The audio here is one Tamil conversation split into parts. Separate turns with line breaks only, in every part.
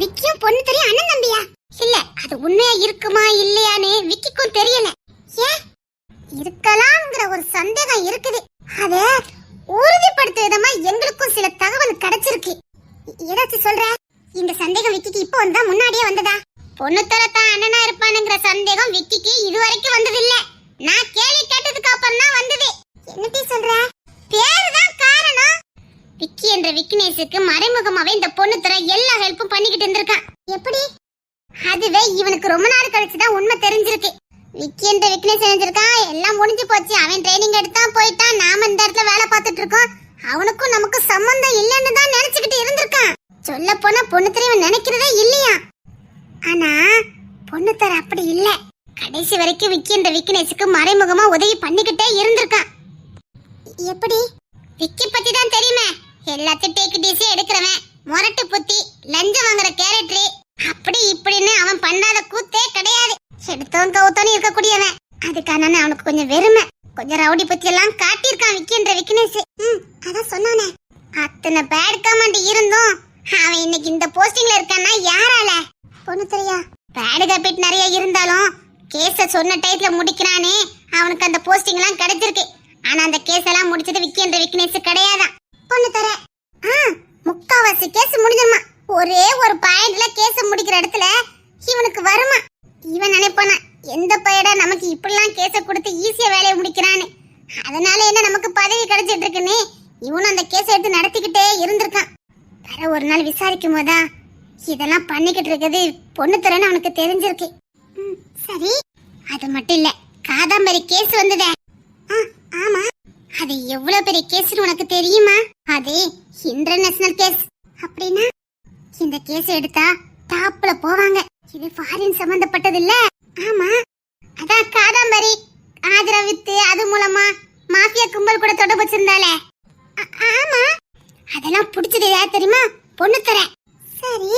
விக்கியும் பொண்ணு தெரியும் அண்ணன் தம்பியா? இல்ல அது உண்மையா இருக்குமா இல்லையான்னு விக்கிக்கும் தெரியல. ஏன் இருக்கலாம்ங்கிற ஒரு சந்தேகம் இருக்குது. அத உறுதிப்படுத்த விதமா எங்களுக்கும் சில தகவல் கிடைச்சிருக்கு. ஏதாச்சும் சொல்ற? இந்த சந்தேகம் விக்கிக்கு இப்போ வந்தா முன்னாடியே வந்ததா? பொண்ணு தான் அண்ணனா இருப்பானுங்கிற சந்தேகம் விக்கிக்கு இதுவரைக்கும் வந்ததில்லை. நான் கேள்வி கேட்டதுக்கு அப்புறம் தான் வந்தது. என்னடி சொல்ற பேரு தான் காரணம் விக்கி என்ற விக்னேஷுக்கு மறைமுகமாவே இந்த பொண்ணு தர எல்லா ஹெல்ப்பும் பண்ணிக்கிட்டு இருந்திருக்கான் எப்படி? அதுவே இவனுக்கு ரொம்ப நாள் கழிச்சுதான் உண்மை தெரிஞ்சிருக்கு. விக்கி என்ற விக்னேஷ் செஞ்சிருக்கான் எல்லாம் முடிஞ்சு போச்சு. அவன் ட்ரைனிங் எடுத்தான் போயிட்டான். நாம இந்த இடத்துல வேலை பார்த்துட்டு இருக்கோம். அவனுக்கும் நமக்கும் சம்பந்தம் இல்லைன்னு தான் நினைச்சுக்கிட்டு இருந்திருக்கான். சொல்ல போனா பொண்ணு தெரியும் நினைக்கிறதே இல்லையா? ஆனா பொண்ணு தர அப்படி இல்ல. கடைசி வரைக்கும் விக்கி என்ற விக்னேஷுக்கு மறைமுகமா உதவி பண்ணிக்கிட்டே இருந்திருக்கான். எப்படி? விக்கி பத்தி தான் தெரியும்? எல்லாத்தையும் டேக்கு டிசி எடுக்கிறவன். முரட்டு புத்தி லஞ்சம் வாங்குற கேரக்டரு அப்படி இப்படின்னு அவன் பண்ணாத கூத்தே கிடையாது. எடுத்தவன் கவுத்தவன் இருக்கக்கூடியவன். அதுக்கான அவனுக்கு கொஞ்சம் வெறுமை. கொஞ்சம் ரவுடி பத்தி எல்லாம் காட்டியிருக்கான் விக்கின்ற விக்னேஸ் ம் அதான் சொன்னானே. அத்தனை பேட் கமெண்ட் இருந்தும் அவன் இன்னைக்கு இந்த போஸ்டிங்ல இருக்கான்னா யாரால? பொண்ணு தெரியா? பேடு கப்பிட் நிறைய இருந்தாலும் கேஸ சொன்ன டயத்துல முடிக்கிறானே. அவனுக்கு அந்த போஸ்டிங் எல்லாம் கிடைச்சிருக்கு. ஆனா அந்த கேஸ் எல்லாம் முடிச்சது விக்கின்ற என்ற கிடையாதான். பொண்ணு தரேன் ஆ முக்காவாசி கேஸ் முடிஞ்சிருமா. ஒரே ஒரு பாயிண்ட்ல கேஸ் முடிக்கிற இடத்துல இவனுக்கு வருமா? இவன் நினைப்பானா எந்த பையடா நமக்கு இப்படிலாம் கேஸை கொடுத்து ஈஸியா வேலையை முடிக்கிறான்னு? அதனால என்ன நமக்கு பதவி கிடைச்சிட்டு இருக்குன்னு இவனும் அந்த கேஸ் எடுத்து நடத்திக்கிட்டே இருந்திருக்கான். வேற ஒரு நாள் விசாரிக்கும் போதா இதெல்லாம் பண்ணிக்கிட்டு இருக்குது பொண்ணு தரேன்னு அவனுக்கு தெரிஞ்சிருக்கு. ம், சரி. அது மட்டும் இல்ல காதாம்பரி கேஸ் வந்ததே. ஆ, ஆமா. அது எவ்வளவு பெரிய கேஸ்னு உனக்கு தெரியுமா? அது இன்டர்நேஷனல் கேஸ். அப்படின்னா இந்த கேஸ் எடுத்தா டாப்ல போவாங்க. இது ஃபாரின் சம்பந்தப்பட்டது இல்ல ஆமா. அதான் காதாம்பரி. ஆதரவு வித்து அது மூலமா மாஃபியா கும்பல் கூட தொடர்பு வச்சிருந்தாலே ஆமா. அதெல்லாம் பிடிச்சது யார் தெரியுமா? பொண்ணு தரேன் சரி.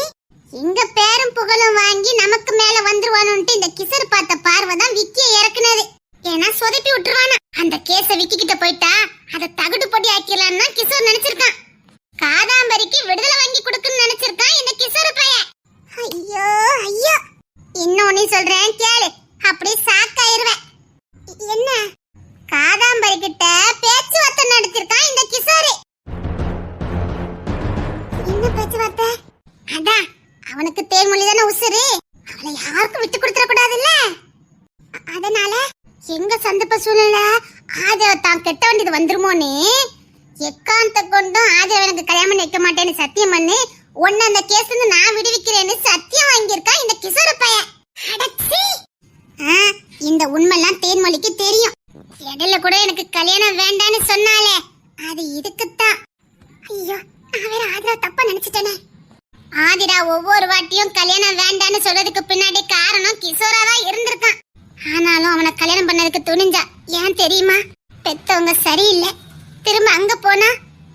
எங்க பேரும் புகழும் வாங்கி நமக்கு மேல வந்துருவானுன்ட்டு இந்த கிசர் பார்த்த பார்வை தான் விக்கிய இறக்குனது. ஏன்னா சொதப்பி விட்டுருவானா அந்த கேஸ விக்கிக்கிட்ட போயிட்டா அதை தகுடு பொடி ஆக்கிடலான்னு தான் கிஷோர் நினைச்சிருக்கான். காதாம்பரிக்கு விடுதலை வாங்கி கொடுக்குன்னு நினைச்சிருக்கான் இந்த கிஷோர் பையன். ஐயோ ஐயோ. இன்னொன்னு சொல்றேன் கேளு. அப்படி சாக்காயிருவேன் என்ன? காதாம்பரி கிட்ட பேச்சுவார்த்தை நடத்திருக்கான் இந்த கிஷோர். என்ன பேச்சுவார்த்தை? அதான் அவனுக்கு தேன்மொழி தானே உசுரு அவளை யாருக்கும் விட்டு கொடுத்துட கூடாதுல்ல. அதனால? எங்க சந்தர்ப்ப சூழ்நிலை? ஆதவ தான் கெட்ட வேண்டியது வந்துருமோன்னு எக்காந்த கொண்டும் ஆதவ எனக்கு கல்யாணம் பண்ணி வைக்க மாட்டேன்னு சத்தியம் பண்ணி. உன்னை அந்த கேஸ் இருந்து நான் விடுவிக்கிறேன்னு சத்தியம் வாங்கியிருக்கா இந்த கிசோர பையன். ஆ, இந்த உண்மைலாம் தேன்மொழிக்கு தெரியும். இடையில கூட எனக்கு கல்யாணம் வேண்டான்னு சொன்னாலே அது இதுக்குத்தான். ஐயோ நான் வேற ஆதிரா தப்பா நினைச்சிட்டேனே. ஆதிரா ஒவ்வொரு வாட்டியும் கல்யாணம் வேண்டான்னு சொல்றதுக்கு பின்னாடி காரணம் கிஷோரா தான் இருந்திருக்கான். ஆனாலும் அவனை கல்யாணம் பண்ணதுக்கு துணிஞ்சா ஏன் தெரியுமா? பெத்தவங்க சரியில்லை. திரும்ப அங்க போனா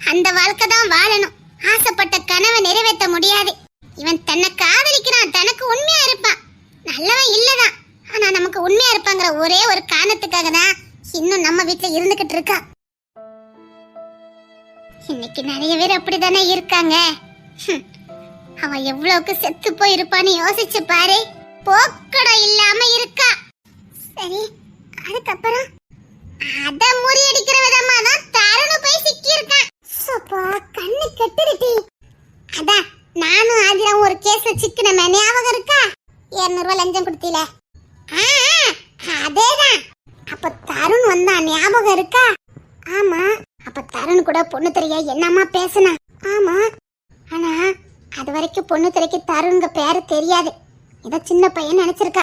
அந்த வாழ்க்கை தான் வாழணும். ஆசைப்பட்ட கனவை நிறைவேற்ற முடியாது. இவன் தன்னை காதலிக்கிறான். தனக்கு உண்மையா இருப்பான். நல்லவன் இல்லதான். ஆனா நமக்கு உண்மையா இருப்பாங்கிற ஒரே ஒரு காரணத்துக்காக தான் இன்னும் நம்ம வீட்டுல இருந்துகிட்டு இருக்கா. இன்னைக்கு நிறைய பேர் அப்படிதானே இருக்காங்க. ஹம். அவன் எவ்வளவுக்கு செத்து போயிருப்பான்னு யோசிச்சு பாரு. போக்கடம் இல்லாம இருக்கா. சரி அதுக்கப்புறம் அத முறியடிக்கிற விதமா தான் தருணு போய் சிக்கி இருக்கான் கண்ணு கெட்டுடுடி அதான் நானும் ஆதிராவும் ஒரு கேஸ்ல சிக்கினமே. ஞாபகம் இருக்கா? 200 ரூபாய் லஞ்சம் கொடுத்தீல. ஆ, அதேதான். அப்ப தருண் வந்தான் ஞாபகம் இருக்கா? ஆமா அப்ப தருண் கூட பொண்ணு தெரிய என்னம்மா பேசினா? ஆமா ஆனா அது வரைக்கும் பொண்ணு திரைக்கு தருண்ங்க பேரு தெரியாது. ஏதோ சின்ன பையன் நினைச்சிருக்கா.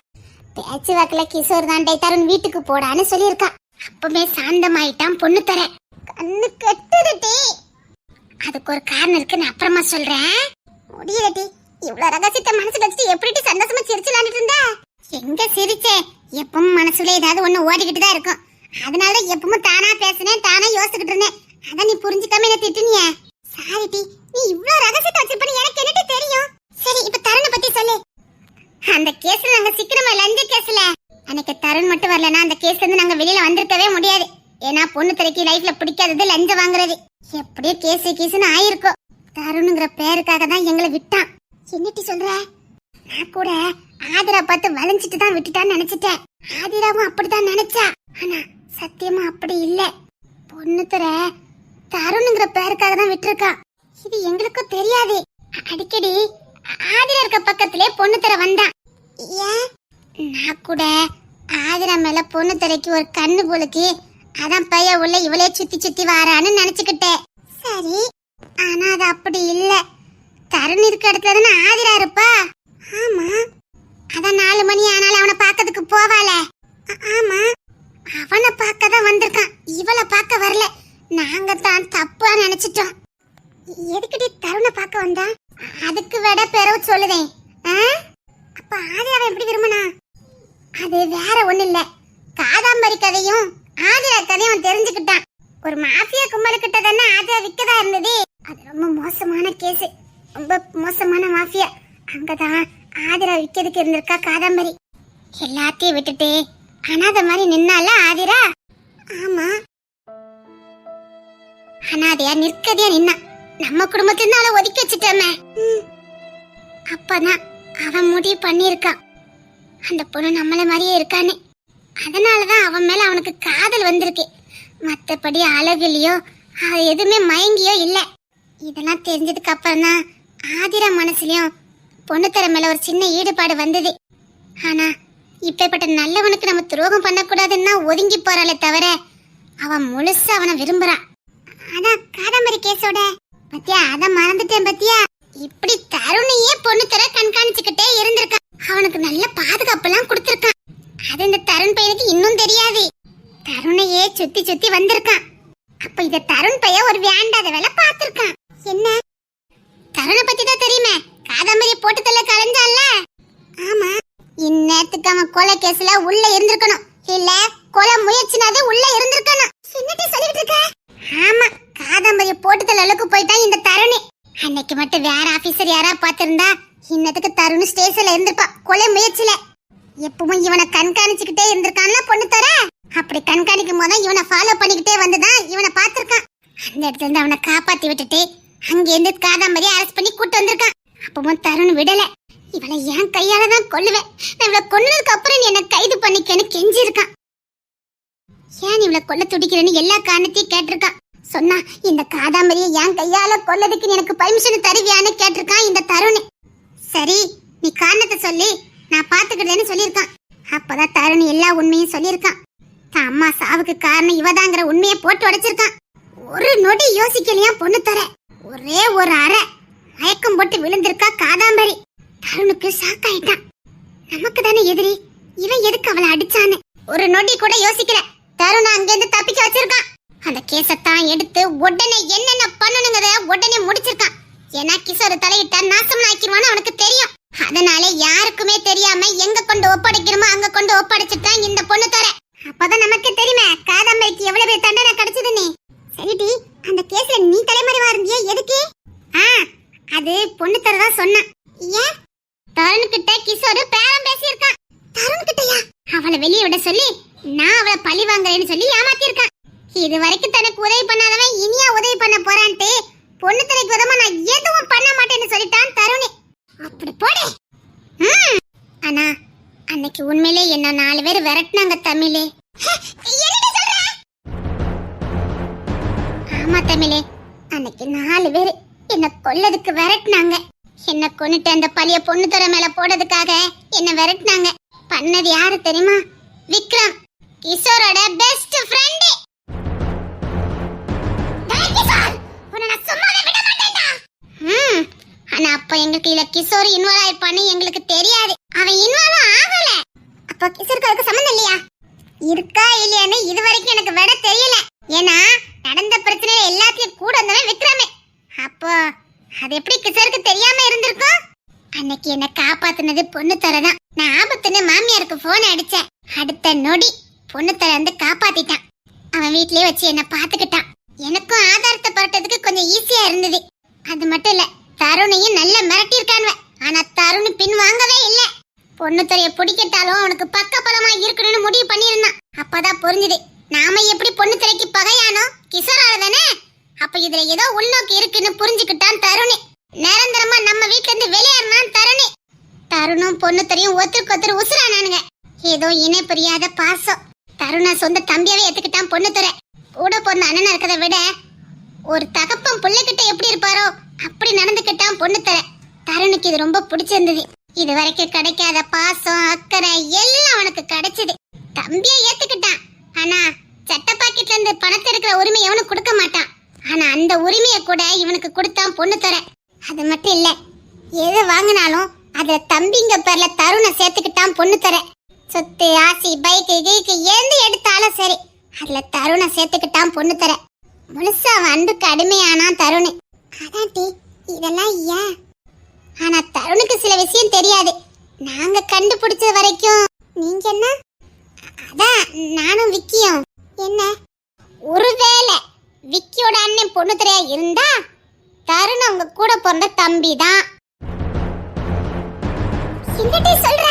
பேச்சு வாக்குல கிஷோர் தான் தருண் வீட்டுக்கு போடான்னு சொல்லியிருக்கா. அப்பவே சாந்தமாயிட்டான் பொண்ணு தர. கண்ணு கெட்டுடுடி அதுக்கு ஒரு காரணம் இருக்கு நான் அப்புறமா சொல்றேன். முடியலட்டி இவ்வளவு ரகசியத்தை மனசுல வச்சுட்டு எப்படி சந்தோஷமா சிரிச்சலான்னு இருந்த? எங்க சிரிச்சேன் எப்பவும் மனசுல ஏதாவது ஒண்ணு ஓடிக்கிட்டு தான் இருக்கும். அதனால எப்பவும் தானா பேசுனேன் தானா யோசிச்சுக்கிட்டு இருந்தேன். அதான் நீ புரிஞ்சுக்க என்ன திட்டுனிய சாரி டி நீ இவ்வளவு ரகசியத்தை வச்சிருப்பன்னு எனக்கு என்னட்டு தெரியும் சரி இப்ப தருண பத்தி சொல்லு அந்த கேஸ்ல நாங்க சிக்கனமா லஞ்ச கேஸ்ல அன்னைக்கு தருண் மட்டும் வரலனா அந்த கேஸ்ல இருந்து நாங்க வெளியில வந்திருக்கவே முடியாது ஏன்னா லைஃப்ல பிடிக்காதது லஞ்சம் வாங்குறது. எப்படியோ கேஸ் கேஸ்னு ஆயிருக்கும். தருணுங்கிற பேருக்காக தான் எங்களை விட்டான். என்னட்டி சொல்ற? நான் கூட ஆதிரா பார்த்து வளைஞ்சிட்டு தான் விட்டுட்டான்னு நினைச்சிட்டேன். ஆதிராவும் அப்படிதான் நினைச்சா. ஆனா சத்தியமா அப்படி இல்ல. பொண்ணு துற தருணுங்கிற பேருக்காக தான் விட்டுருக்கான். இது எங்களுக்கும் தெரியாது. அடிக்கடி ஆதிரா இருக்க பக்கத்திலே பொண்ணு தர வந்தான். ஏன்? நான் கூட ஆதிரா மேல பொண்ணு தரைக்கு ஒரு கண்ணு போலுக்கு அதான் பைய உள்ள இவளே சுத்தி சுத்தி வாரான்னு நினைச்சுக்கிட்டேன். சரி ஆனா அது அப்படி இல்ல. தருண் இருக்க இடத்துல தானே ஆதிரா இருப்பா? ஆமா. அதான் நாலு மணி ஆனாலும் அவனை பார்க்கறதுக்கு போவாளே. ஆமா. அவனை பார்க்க தான் வந்திருக்கான். இவளை பார்க்க வரல. நாங்க தான் தப்பா நினைச்சிட்டோம். எதுக்குடி தருணை பார்க்க வந்தா? அதுக்கு விட பெறவு சொல்லுதேன். ஆ? அப்ப ஆதிராவை எப்படி விரும்பினா? அது வேற ஒண்ணு இல்ல. காதாம்பரி கதையும் ஆதிரா கதையும் அவன் தெரிஞ்சுக்கிட்டான். ஒரு மாஃபியா கும்பலுக்கிட்ட தானே ஆதிரா விக்கதா இருந்தது. அது ரொம்ப மோசமான கேஸ். ரொம்ப மோசமான மாஃபியா. அங்கதான் ஆதிரா விக்கிறதுக்கு இருந்திருக்கா காதம்பரி. எல்லாத்தையும் விட்டுட்டு அனாத மாதிரி நின்னால ஆதிரா? ஆமா. அனாதையா நிற்கதையா நின்னா. நம்ம குடும்பத்துல அவளை ஒதுக்கி வச்சுட்டோமே. அப்பதான் அவன் முடிவு பண்ணியிருக்கான். அந்த பொண்ணு நம்மள மாதிரியே இருக்கான்னு. அதனாலதான் அவன் மேல அவனுக்கு காதல் வந்திருக்கு. மத்தபடி அழகுலயோ அவ எதுவுமே மயங்கியோ இல்ல. இதெல்லாம் தெரிஞ்சதுக்கு அப்புறம் தான் ஆதிரா மனசுலயும் பொண்ணு மேல ஒரு சின்ன ஈடுபாடு வந்தது. ஆனா இப்பேற்பட்ட நல்லவனுக்கு நம்ம துரோகம் பண்ணக்கூடாதுன்னா ஒதுங்கி போறாளே தவிர அவன் முழுசா அவனை விரும்புறான் ஆனா காதம்பரி கேஸோட. பத்தியா அத மறந்துட்டேன் பத்தியா? இப்படி தருணையே பொண்ணு தர கண்காணிச்சுக்கிட்டே இருந்திருக்கான் அவனுக்கு நல்ல பாதுகாப்பு எல்லாம் கொடுத்திருக்கான் அது இந்த தருண் பையனுக்கு இன்னும் தெரியாது தருணையே சுத்தி சுத்தி வந்திருக்கான் அப்ப இத தருண் பையன் ஒரு வேண்டாத வேலை பார்த்திருக்கான் என்ன தருணை பத்தி தான் தெரியுமே காதம்பரி போட்டு தள்ள கலைஞ்சால ஆமா இந்நேரத்துக்கு அவன் கொலை கேஸ்ல உள்ள இருந்திருக்கணும் இல்ல கொலை முயற்சினாதே உள்ள இருந்திருக்கணும் என்னடி சொல்லிட்டு இருக்க ஆமா காதம்பரிய போட்டு தள்ள அளவுக்கு போயிட்டான் இந்த தருணி அன்னைக்கு மட்டும் வேற ஆபீசர் யாரா பாத்திருந்தா இன்னத்துக்கு தருண் ஸ்டேஷன்ல இருந்திருப்பா. கொலை முயற்சியில. எப்பவும் இவனை கண்காணிச்சுக்கிட்டே இருந்திருக்கான்ல பொண்ணு தர? அப்படி கண்காணிக்கும் போது இவனை ஃபாலோ பண்ணிக்கிட்டே வந்துதான் இவனை பார்த்திருக்கான். அந்த இடத்துல இருந்து அவனை காப்பாத்தி விட்டுட்டு அங்கேருந்து இருந்து காதாம்பரி அரெஸ்ட் பண்ணி கூட்டு வந்திருக்கான். அப்பவும் தருண் விடல. இவளை என் கையால தான் கொல்லுவேன். நான் இவளை கொன்னதுக்கு அப்புறம் நீ என்ன கைது பண்ணிக்கன்னு கெஞ்சிருக்கான் ஏன் இவளை கொல்ல துடிக்கிறேன்னு எல்லா காரணத்தையும் கேட்டிருக்கான். சொன்னா இந்த காதாம்பரியை என் கையால கொல்லதுக்கு எனக்கு பர்மிஷன் தருவியான்னு கேட்டிருக்கான் இந்த தருண். சரி நீ காரணத்தை சொல்லி. நான் பாத்துக்கிறேன்னு சொல்லியிருக்கான். அப்பதான் தருண் எல்லா உண்மையும் சொல்லியிருக்கான். தான் அம்மா சாவுக்கு காரணம் இவதாங்கிற உண்மையை போட்டு உடைச்சிருக்கான். ஒரு நொடி யோசிக்கலையா பொண்ணு தர? ஒரே ஒரு அரை மயக்கம் போட்டு விழுந்திருக்கா காதாம்பரி. தருணுக்கு ஷாக் ஆயிட்டான். நமக்கு தானே எதிரி. இவன் எதுக்கு அவளை அடிச்சான்னு? ஒரு நொடி கூட யோசிக்கல. தருண் அங்கிருந்து தப்பிக்க வச்சிருக்கான். அந்த கேசத்தான் எடுத்து உடனே என்னென்ன பண்ணணுங்கிறத உடனே முடிச்சிருக்கான். ஏன்னா கிஷோர் தலையிட்டா நாசம் ஆக்கிடுவான்னு அவனுக்கு தெரியும். அதனால யாருக்குமே தெரியாம எங்க கொண்டு ஒப்படைக்கணுமோ அங்க கொண்டு ஒப்படைச்சிட்டான் இந்த பொண்ணு தர அப்பதான் நமக்கு தெரியுமே காதம்பரிக்கு எவ்வளவு பெரிய தண்டனை கிடைச்சதுன்னு. சரிடி அந்த கேஸ்ல நீ தலைமறைவா இருந்தியே எதுக்கு? ஆ அது பொண்ணு தரதான் சொன்னான். ஏன்? தருண் கிட்ட கிஷோர் பேரம் பேசியிருக்கான். தருண் கிட்டயா அவளை வெளியே விட சொல்லி நான் அவளை பழி வாங்குறேன்னு சொல்லி ஏமாத்திருக்கான் இது வரைக்கும் தனக்கு உதவி பண்ணாதவன் இனியா உதவி பண்ண போறான்ட்டு பொண்ணு திரைக்கு விதமா நான் எதுவும் பண்ண மாட்டேன்னு சொல்லிட்டான் தருணி. அப்படி போடு. அண்ணா அன்னைக்கு உண்மையிலே என்ன நாலு பேர் விரட்டினாங்க தமிழே. ஆமா தமிழே அன்னைக்கு நாலு பேர் என்ன கொல்லதுக்கு விரட்டினாங்க. என்ன கொன்னுட்டு அந்த பழைய பொண்ணு துறை மேல போடுறதுக்காக என்ன விரட்டினாங்க. பண்ணது யாரு தெரியுமா? விக்ரம். கிஷோரோட பெஸ்ட் ஃப்ரெண்ட் ம். ஆனா அப்ப எங்களுக்கு இதுல கிஷோர் இன்வால்வ் ஆயிருப்பான்னு எங்களுக்கு தெரியாது. அவன் இன்வால்வ் ஆகல. அப்ப கிஷோருக்கு அதுக்கு சம்மந்தம் இல்லையா? இருக்கா இல்லையான்னு இது வரைக்கும் எனக்கு விட தெரியல. ஏன்னா நடந்த பிரச்சனையில எல்லாத்தையும் கூட வந்தவன் விக்ரமே. அப்போ அது எப்படி கிஷோருக்கு தெரியாம இருந்திருக்கும்? அன்னைக்கு என்ன காப்பாத்தினது பொண்ணு தரதான். நான் ஆபத்துன்னு மாமியாருக்கு போன் அடிச்சேன். அடுத்த நொடி பொண்ணு தர வந்து காப்பாத்திட்டான். அவன் வீட்லயே வச்சு என்ன பாத்துக்கிட்டான் எனக்கும் ஆதாரத்தை பரட்டதுக்கு கொஞ்சம் ஈஸியா இருந்தது. அது மட்டும் இல்ல தருணையும் நல்ல மிரட்டியிருக்கானுவ. ஆனா தருண் பின் வாங்கவே இல்ல. பொண்ணு துறைய பிடிக்கட்டாலும் அவனுக்கு பக்க பலமா இருக்கணும்னு முடிவு பண்ணியிருந்தான். அப்பதான் புரிஞ்சுது நாம எப்படி பொண்ணு துறைக்கு பகையானோ கிசோரால தானே? அப்ப இதுல ஏதோ உள்நோக்கு இருக்குன்னு புரிஞ்சுக்கிட்டான் தருணி. நிரந்தரமா நம்ம வீட்ல இருந்து வெளியேறினான் தருணி. தருணும் பொண்ணு தெரியும் ஒருத்தருக்கு ஒருத்தர் உசுரானானுங்க. ஏதோ இணை புரியாத பாசம். தருணா சொந்த தம்பியாவே ஏத்துக்கிட்டான் பொண்ணு துறை. கூட பொண்ணு அண்ணன் இருக்கிறத விட ஒரு தகப்பன் பிள்ளைகிட்ட எப்படி இருப்பாரோ அப்படி நடந்துக்கிட்டான் பொண்ணு தர தருணுக்கு இது ரொம்ப பிடிச்சிருந்தது. இது வரைக்கும் கிடைக்காத பாசம் அக்கறை எல்லாம் அவனுக்கு கிடைச்சது. தம்பியை ஏத்துக்கிட்டான். ஆனா சட்ட பாக்கெட்ல இருந்து பணத்தை எடுக்கிற உரிமை எவனும் கொடுக்க மாட்டான். ஆனா அந்த உரிமையை கூட இவனுக்கு கொடுத்தான் பொண்ணு தர அது மட்டும் இல்ல எது வாங்கினாலும் அதுல தம்பிங்க பேர்ல தருணை சேர்த்துக்கிட்டான் பொண்ணு தர சொத்து ஆசி பைக்கு கீக்கு எந்த எடுத்தாலும் சரி அதுல தருணை சேர்த்துக்கிட்டான் பொண்ணு தர முழுசா வந்து கடுமையானா தருணி. தருண் அதான் டி இதெல்லாம் ஏன்? ஆனா தருணுக்கு சில விஷயம் தெரியாது. நாங்க கண்டுபிடிச்ச வரைக்கும். நீங்க என்ன? அதான் நானும் விக்கியும். என்ன? ஒருவேளை விக்கியோட அண்ணன் பொண்ணு தெரியா இருந்தா தருண் அவங்க கூட பிறந்த தம்பி தான். சொல்ற?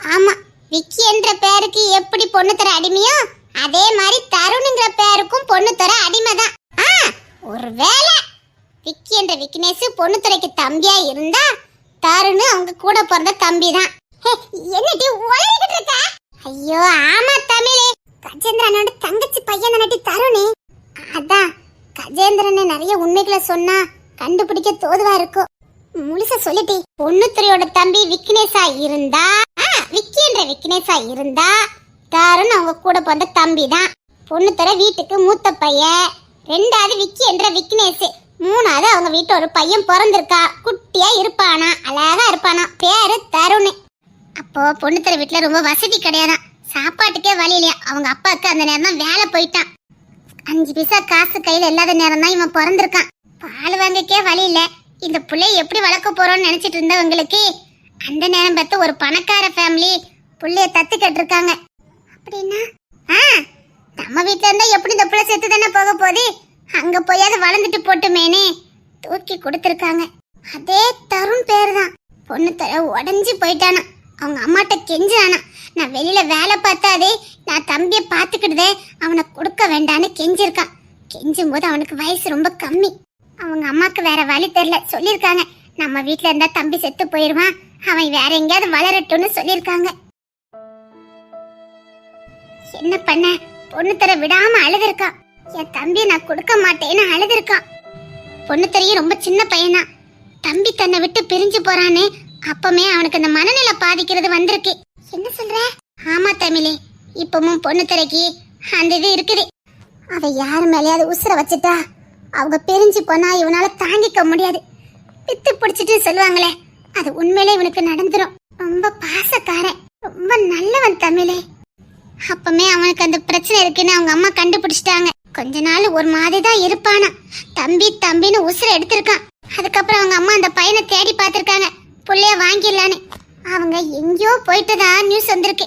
ஆமா விக்கி என்ற பேருக்கு எப்படி பொண்ணு தர அடிமையோ அதே மாதிரி தருணுங்கிற பேருக்கும் பொண்ணு தர அடிமைதான். ஆ ஒருவேளை விக்கி என்ற விக்னேஷ் பொண்ணு துறைக்கு தம்பியா இருந்தா தருணு அவங்க கூட பிறந்த தம்பி தான் என்னடி உளறிக்கிட்டு இருக்க? ஐயோ ஆமா தமிழே. கஜேந்திரனோட தங்கச்சி பையன் நட்டி தருணு. அதான் கஜேந்திரன் நிறைய உண்மைகளை சொன்னா கண்டுபிடிக்க தோதுவா இருக்கும் முழுசா சொல்லிட்டே. பொண்ணுத்துறையோட தம்பி விக்னேஷா இருந்தா ஆ, விக்கி என்ற விக்னேஷா இருந்தா தருண் அவங்க கூட பிறந்த தம்பி தான் பொண்ணுத்துறை வீட்டுக்கு மூத்த பையன். ரெண்டாவது விக்கி என்ற விக்னேஷ். மூணாவது அவங்க வீட்டு ஒரு பையன் பிறந்திருக்கா. குட்டியா இருப்பானா? அழகா இருப்பானா? பேரு தருண். அப்போ பொண்ணுத்துறை வீட்டுல ரொம்ப வசதி கிடையாதான். சாப்பாட்டுக்கே வழி இல்லையா? அவங்க அப்பாவுக்கு அந்த நேரம் தான் வேலை போயிட்டான். அஞ்சு பைசா காசு கையில இல்லாத நேரம் தான் இவன் பிறந்திருக்கான். பால் வாங்கக்கே வழி இல்ல. இந்த புள்ளைய எப்படி வளர்க்க போறோம்னு நினைச்சிட்டு இருந்தவங்களுக்கு அந்த நேரம் பார்த்து ஒரு பணக்கார ஃபேமிலி புள்ளைய தத்து கட்டிருக்காங்க. அப்படின்னா? ஆ நம்ம வீட்ல இருந்தா எப்படி இந்த பிள்ளை செத்து தானே போக போது அங்க போயாவது வளர்ந்துட்டு போட்டுமேனே. தூக்கி கொடுத்துருக்காங்க. அதே தருண் பேர் தான் பொண்ணு தர உடஞ்சி போயிட்டானா. அவங்க அம்மாட்ட கெஞ்சானா நான் வெளியில வேலை பார்த்தாதே நான் தம்பியை பார்த்துக்கிட்டதே அவனை கொடுக்க வேண்டான்னு கெஞ்சிருக்கான். கெஞ்சும் போது அவனுக்கு வயசு ரொம்ப கம்மி. அவங்க அம்மாக்கு வேற வழி தெரியல. சொல்லியிருக்காங்க. நம்ம வீட்டில் இருந்தா தம்பி செத்து போயிருவான் அவன் வேற எங்கேயாவது வளரட்டும்னு சொல்லியிருக்காங்க. என்ன பண்ண? பொண்ணு தர விடாம அழுதுருக்கா. என் தம்பியை நான் கொடுக்க மாட்டேன்னு அழுதுருக்கான் பொண்ணு தெரிய ரொம்ப சின்ன பையனா. தம்பி தன்னை விட்டு பிரிஞ்சு போறானே. அப்பமே அவனுக்கு அந்த மனநிலை பாதிக்கிறது வந்திருக்கு. என்ன சொல்ற? ஆமா தமிழே. இப்பவும் பொண்ணு திரைக்கு அந்த இது இருக்குது. அவ யார் மேலேயாவது உசுர வச்சுட்டா அவங்க பிரிஞ்சு போனா இவனால தாங்கிக்க முடியாது. பித்து பிடிச்சிட்டு சொல்லுவாங்களே அது உண்மையிலே இவனுக்கு நடந்துரும். ரொம்ப பாசக்காரன். ரொம்ப நல்லவன் தமிழே. அப்பமே அவனுக்கு அந்த பிரச்சனை இருக்குன்னு அவங்க அம்மா கண்டுபிடிச்சிட்டாங்க. கொஞ்ச நாள் ஒரு மாதிரி தான் இருப்பானா. தம்பி தம்பின்னு உசுர எடுத்திருக்கான். அதுக்கப்புறம் அவங்க அம்மா அந்த பையனை தேடி பார்த்துருக்காங்க. புள்ளைய வாங்கிடலான்னு. அவங்க எங்கேயோ போயிட்டதா நியூஸ் வந்திருக்கு.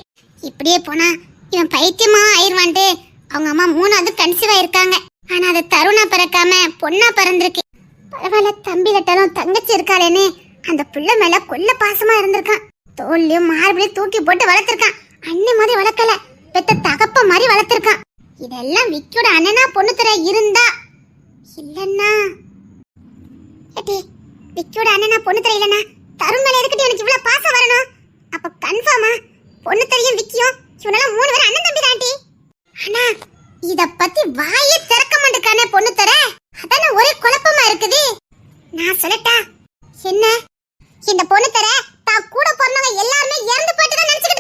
இப்படியே போனா இவன் பைத்தியமா ஆயிடுவான்ட்டு அவங்க அம்மா மூணாவது கன்சீவ் ஆயிருக்காங்க. ஆனா அது தருணா பிறக்காம பொண்ணா பிறந்திருக்கு. பரவாயில்ல தம்பி லட்டாலும் தங்கச்சி இருக்காளேன்னு அந்த புள்ள மேல கொல்ல பாசமா இருந்திருக்கான். தோல்லையும் மார்பிலையும் தூக்கி போட்டு வளர்த்திருக்கான். அண்ணன் மாதிரி வளர்க்கல. பெத்த தகப்ப மாதிரி வளர்த்துருக்கான். இதெல்லாம் விக்கியோட அண்ணனா பொண்ணு தர இருந்தா. இல்லன்னா. விக்கியோட அண்ணனா பொண்ணு தர இல்லனா தருண் மேல எதுக்கிட்டு எனக்கு இவ்வளவு பாசம் வரணும்? அப்ப கன்ஃபார்மா பொண்ணு தெரியும் விக்கியும் இவனெல்லாம் மூணு பேரும் அண்ணன் தம்பி தாண்டி ஆனா இத பத்தி வாயே திறக்க மாட்டேக்கானே பொண்ணு தர அதானே ஒரே குழப்பமா இருக்குது. நான் சொல்லட்டா என்ன? இந்த பொண்ணு தர தான் கூட பிறந்தவங்க எல்லாருமே இறந்து போயிட்டு தான் நினைச்சுக்கிட்டு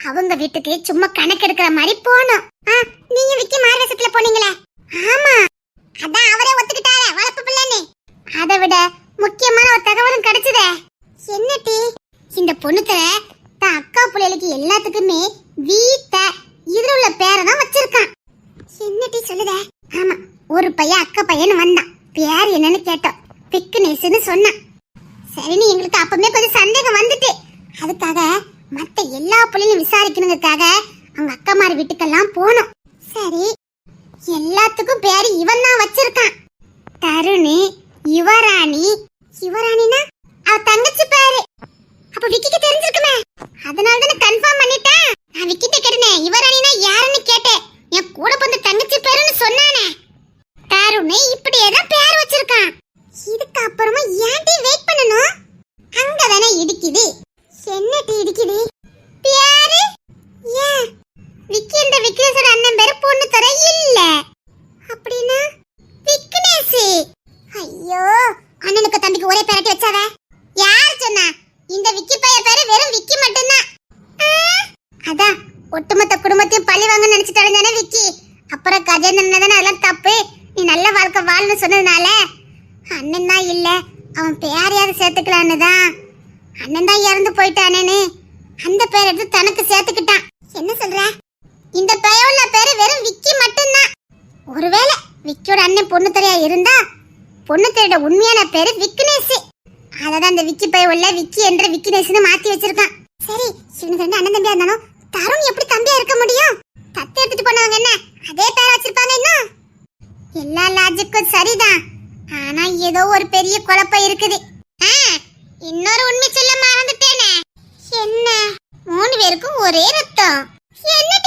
அவங்க வீட்டுக்கு சும்மா கணக்கு எடுக்கிற மாதிரி போனோம். ஆ, நீங்க விக்கி மார்வேஷத்துல போனீங்களே? ஆமா. அதான் அவரே ஒத்துக்கிட்டாரே வளர்ப்பு பிள்ளைன்னு. அதை விட முக்கியமான ஒரு தகவலும் கிடைச்சதே. என்ன டி? இந்த பொண்ணு தான் அக்கா பிள்ளைகளுக்கு எல்லாத்துக்குமே வீட்ட இதுல உள்ள பேரை தான் வச்சிருக்கான். என்ன டி சொல்லுத? ஆமா ஒரு பையன் அக்கா பையன் வந்தான். பேர் என்னன்னு கேட்டோம். பிக்னேஸ்னு சொன்னான். சரின்னு எங்களுக்கு அப்பவுமே கொஞ்சம் சந்தேகம் வந்துட்டு. அதுக்காக மத்த எல்லா புள்ளையும் விசாரிக்கணுங்கிறதுக்காக அவங்க அக்காமார் வீட்டுக்கெல்லாம் போனோம். சரி எல்லாத்துக்கும் பேரு இவன் தான் வச்சிருக்கான். தருணி யுவராணி. யுவராணினா அவ தங்கச்சி பேரு. அப்ப விக்கிக்கு தெரிஞ்சிருக்குமே. அதனால தானே கன்ஃபார்ம் பண்ணிட்டேன். நான் விக்கிட்ட கேட்டேன் யுவராணினா யாருன்னு கேட்டேன். என் கூட பிறந்த தங்கச்சி பேருன்னு சொன்னானே. தருணி இப்படியே தான் பேர் வச்சிருக்கான். இதுக்கு அப்புறமா ஏன்டி வெயிட் பண்ணணும்? அங்கதானே இடிக்குது. என்ன டீ இடிக்குது பேரு ஏன் விக்கி என்ற விக்னேஷோட அண்ணன் பேரு பொண்ணு தர இல்ல அப்படின்னா விக்னேஷ் ஐயோ அண்ணனுக்கு தம்பிக்கு ஒரே பேரட்டி வச்சாவ யார் சொன்னா இந்த விக்கி பைய பேரு வெறும் விக்கி மட்டும்தான் ஆ, அதான் ஒட்டுமொத்த குடும்பத்தையும் பழி வாங்க நினைச்சிட்டாலும் தானே விக்கி அப்புறம் கஜேந்திரன் தானே அதெல்லாம் தப்பு நீ நல்ல வாழ்க்கை வாழணும்னு சொன்னதுனால அண்ணன் தான் இல்ல அவன் பேரையாவது சேர்த்துக்கலான்னு தான் அண்ணன் தான் இறந்து போயிட்டானேன்னு அந்த பேர் எடுத்து தனக்கு சேர்த்துக்கிட்டான் என்ன சொல்ற இந்த பெயருள்ள பேரு வெறும் விக்கி மட்டும்தான் ஒருவேளை விக்கியோட அண்ணன் பொண்ணு தெரியா இருந்தா பொண்ணு தெரியோட உண்மையான பேரு விக்னேஷ். அததான் அந்த விக்கி பய உள்ள விக்கி என்ற விக்னேஷ்னு மாத்தி வச்சிருக்கான். சரி இவனுக்கு ரெண்டு அண்ணன் தம்பியா இருந்தாலும் தருண் எப்படி தம்பியா இருக்க முடியும்? தத்து எடுத்துட்டு போனவங்க என்ன? அதே பேர் வச்சிருப்பாங்க இன்னும்? எல்லா லாஜிக்கும் சரிதான். ஆனா ஏதோ ஒரு பெரிய குழப்பம் இருக்குது. ஆ, இன்னொரு உண்மை சொல்ல மறந்துட்டேனே. என்ன? மூணு பேருக்கும் ஒரே ரத்தம். என்ன